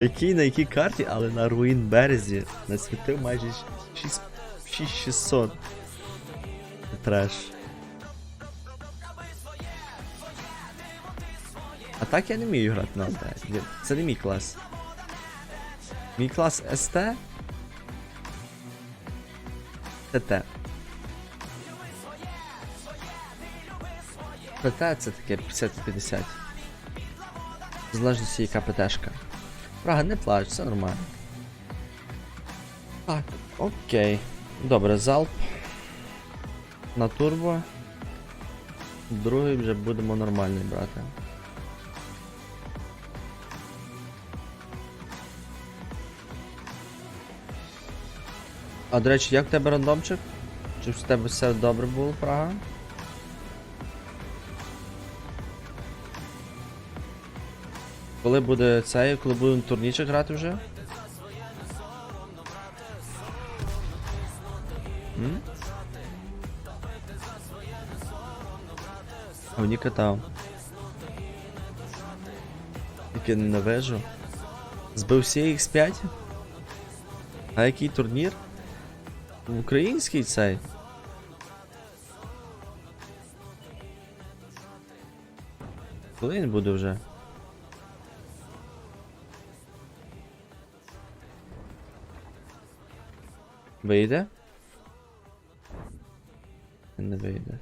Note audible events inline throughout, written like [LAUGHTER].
Який на якій карті, але на руїн березі насвітив майже 6 6600. Треш. А так я не вмію грати на АТ. Це не мій клас. Мій клас СТ. ТТ. ПТ це таке 50-50. В залежності яка ПТшка. Прага, не плач, все нормально. Так, окей. Добре, залп. На турбо. Другий вже будемо нормальний брати. А до речі, як в тебе рандомчик? Чи в тебе все добре було, Прага? Коли буде цей, коли будемо турнічок грати вже? М? Мені катав. Тільки ненавижу. Збив всі X5? А який турнір? Український цей. Коли він буде вже? Вийде? Не вийде.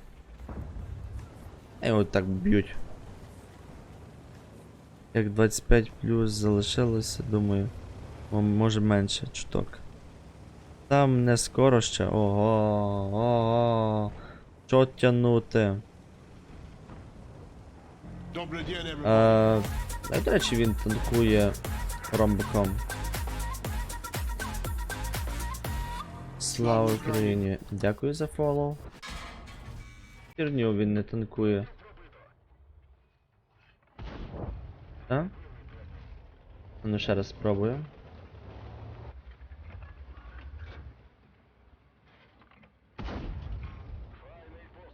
А його так б'ють. Як 25 плюс залишилося, думаю. Може менше чуток. Там не скоро ще. Ого, ого. Що тягнути? Добрый день, everybody. Е, а, до речі, він танкує ромбиком. Слава Україні! Дякую за фоллоу. Херню він не танкує. Так? Ну ще раз спробую.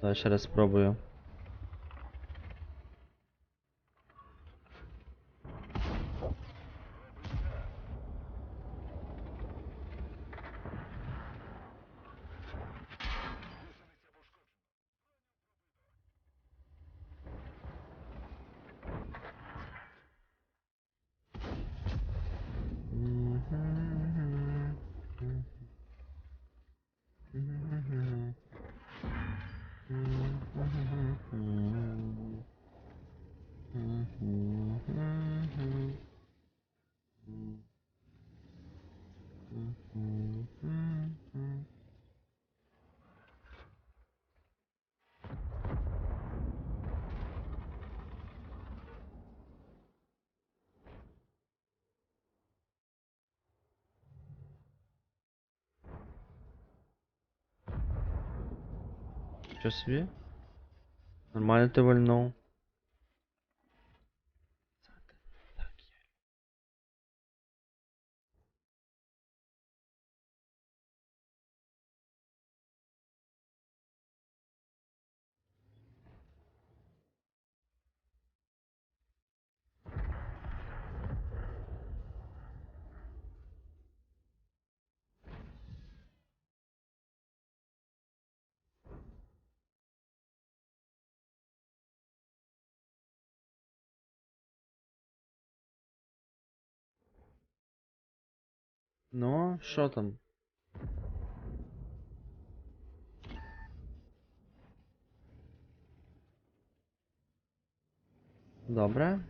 Давай ще раз спробую. Що собі? Нормально ти вальнув. Ну, що там? Добре.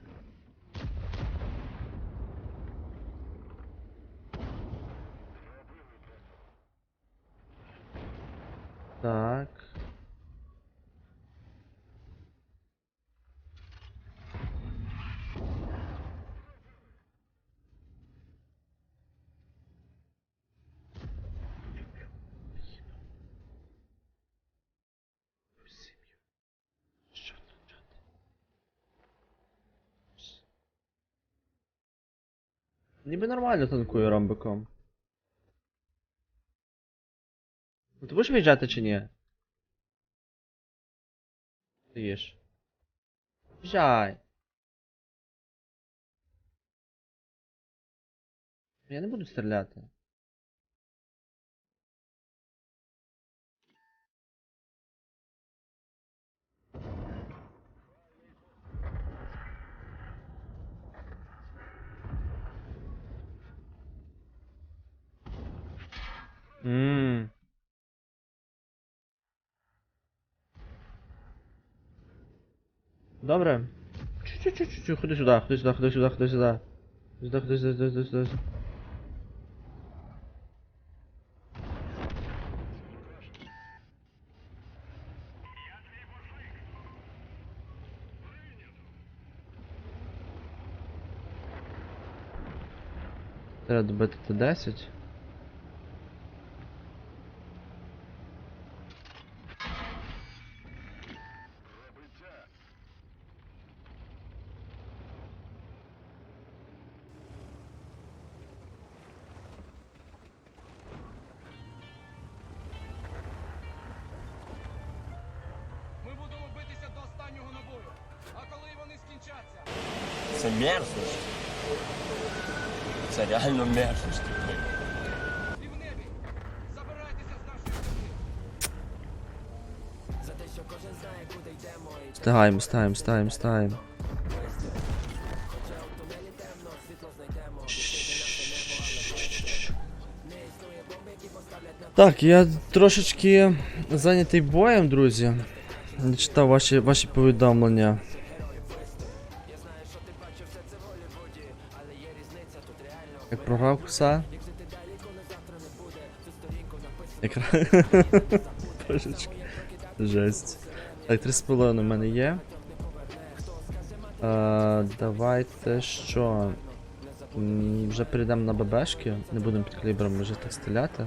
Так. Ніби нормально танкує ромбиком. Ну, Ти будеш виїжджати чи ні? Ти. В'їжджай. Я не буду стріляти. Ммм. Добре. Чу-чу-чу-чу, ходи сюди, ходи сюди, ходи сюди, ходи сюди. Сюди, ходи сюди, ходи сюди. Треба добити Т10. Це мерзость. Це реально мерзость. і в небі забирайтеся з нашої землі. Встигаємо, встигаємо, встигаємо, встигаємо. Так, я трошечки зайнятий боєм, друзі. Не читав ваші, ваші повідомлення. Програв куса? Як... Трошечки. Жесть. Так, 3,5 у мене є. А, давайте що? Вже перейдемо на ББшки, не будемо під калібром вже так стріляти.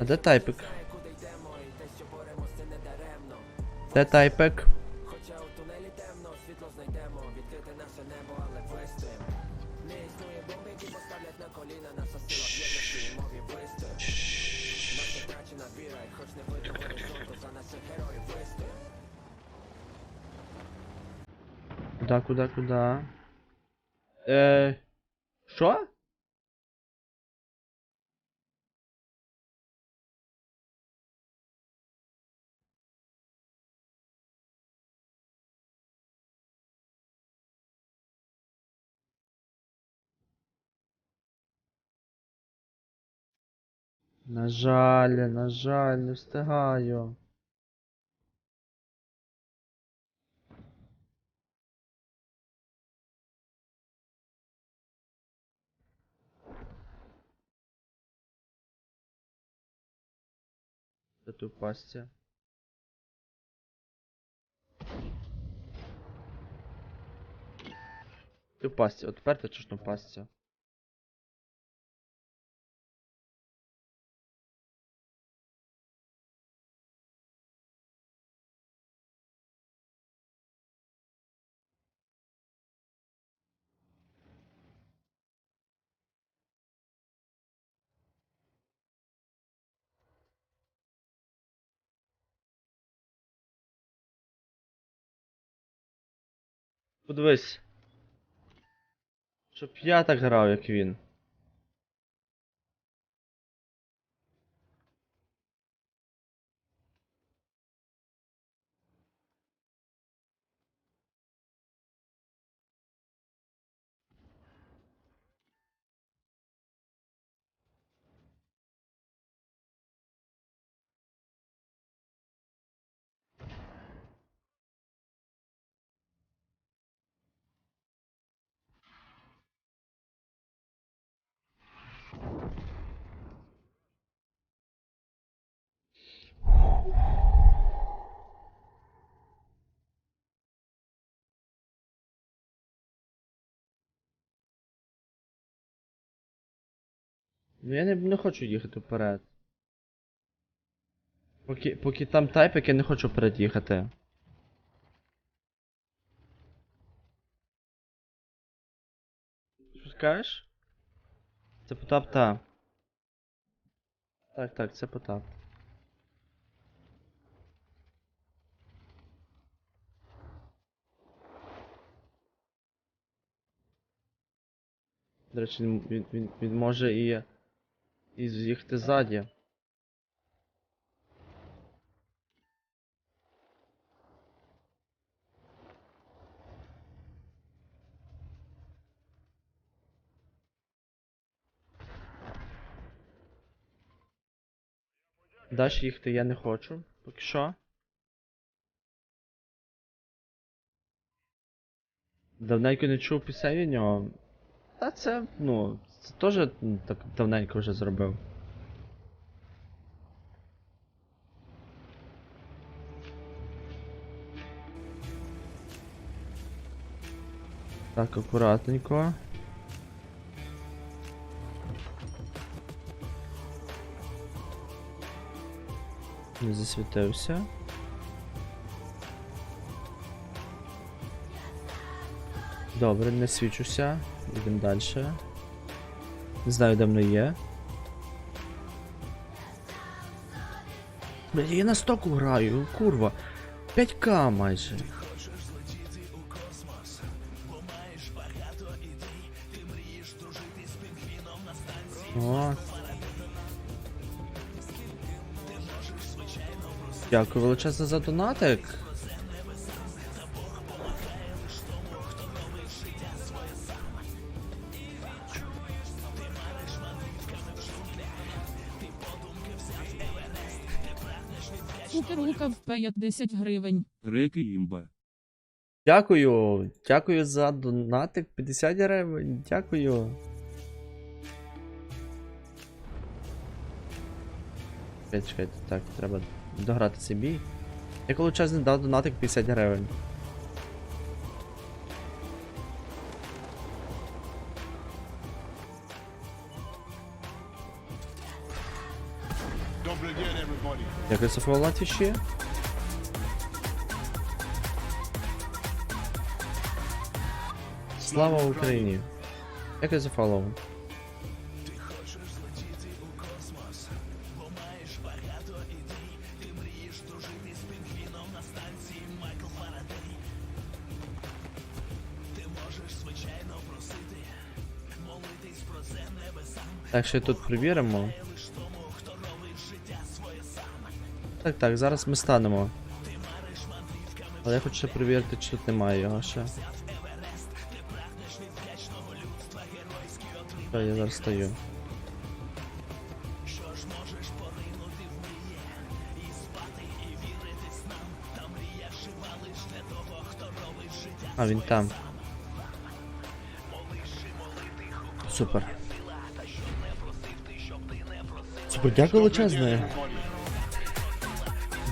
А де тайпик? Де тайпик? Куда, куда, куда? Е. Що? На жаль, на жаль, не встигаю. Тут пастя? Ти от тепер ти точно в Подивись. Щоб я так грав, як він. Ну я не, не хочу їхати вперед. Поки, поки там тайпик, я не хочу вперед їхати. Що? Це Потап та. Так, так, це Потап. До речі, він, він, він, він може і. І з'їхати ззаді. Далі їхати я не хочу, поки що. Давненько не чув пісень від нього. Та це, ну, це теж так давненько вже зробив. Так, акуратненько. Не засвітився. Добре, не свічуся. Йдемо далі. Не знаю, де воно є. Бля, я на стоку граю, курва. 5к майже. О. Дякую величезно за донатик. Кукерука в 50 гривень. Реки імба. Дякую. Дякую за донатик 50 гривень. Дякую. Чекайте, чекайте, так, треба дограти цей бій. Я коли час не дав донатик 50 гривень. Дякую за фоллоу на твічі. Слава Україні! Дякую за фоллоу. Так, ще тут перевіримо. Так, так, зараз ми станемо. Але я хочу ще перевірити, чи тут немає його ще. Все, я зараз стою. А, він там. Супер. Супер, дякую величезне.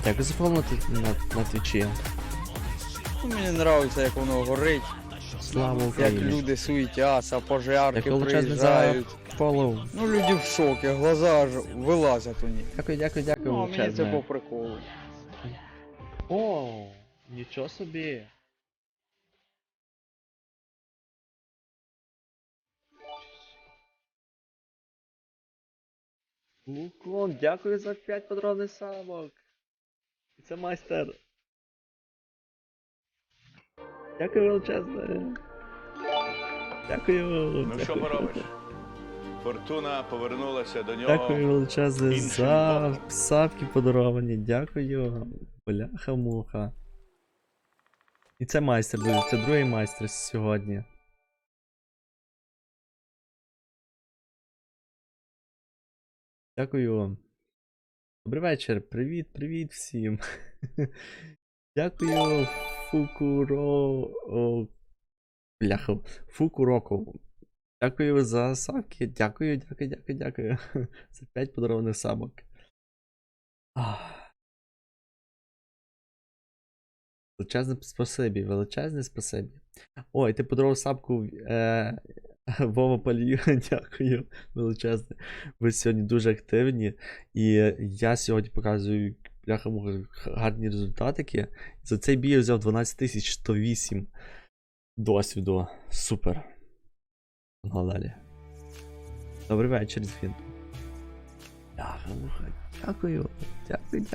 Дякую за фоллоу на, на, на твічі. Ну, Мені подобається, як воно горить, Слава як Україні. люди суетяться, пожарки величезне за приїжджають. фоллоу. Ну, люди в шокі, глаза аж вилазять у них. Дякую, дякую, дякую Ну, а мені це величезне. по приколу. О, нічого собі. Уклон, дякую за 5 патронних самок. І Це майстер. Дякую величезне. Дякую. Ну що поробиш? Фортуна повернулася до нього. Дякую величезне за сапки подаровані. Дякую. Бляха-муха. І це майстер, друзі, це другий майстер сьогодні. Дякую вам. Добрий вечір. Привіт, привіт всім. [LAUGHS] Дякую, Фукуро. Бляха. Фукуроку. Дякую за сапки. Дякую, дякую, дякую, дякую. [LAUGHS] За 5 подарованих самок. Величезне спасибі, величезне спасибі. Ой, ти подарував сапку е, [LAUGHS] Вова Палію. [LAUGHS] Дякую величезне. Ви сьогодні дуже активні. І я сьогодні показую бляха гарні результатики. За цей бій я взяв 12108 досвіду. Супер. Погнали далі. Добрий вечір, Звін. Дякую. Дякую, дякую.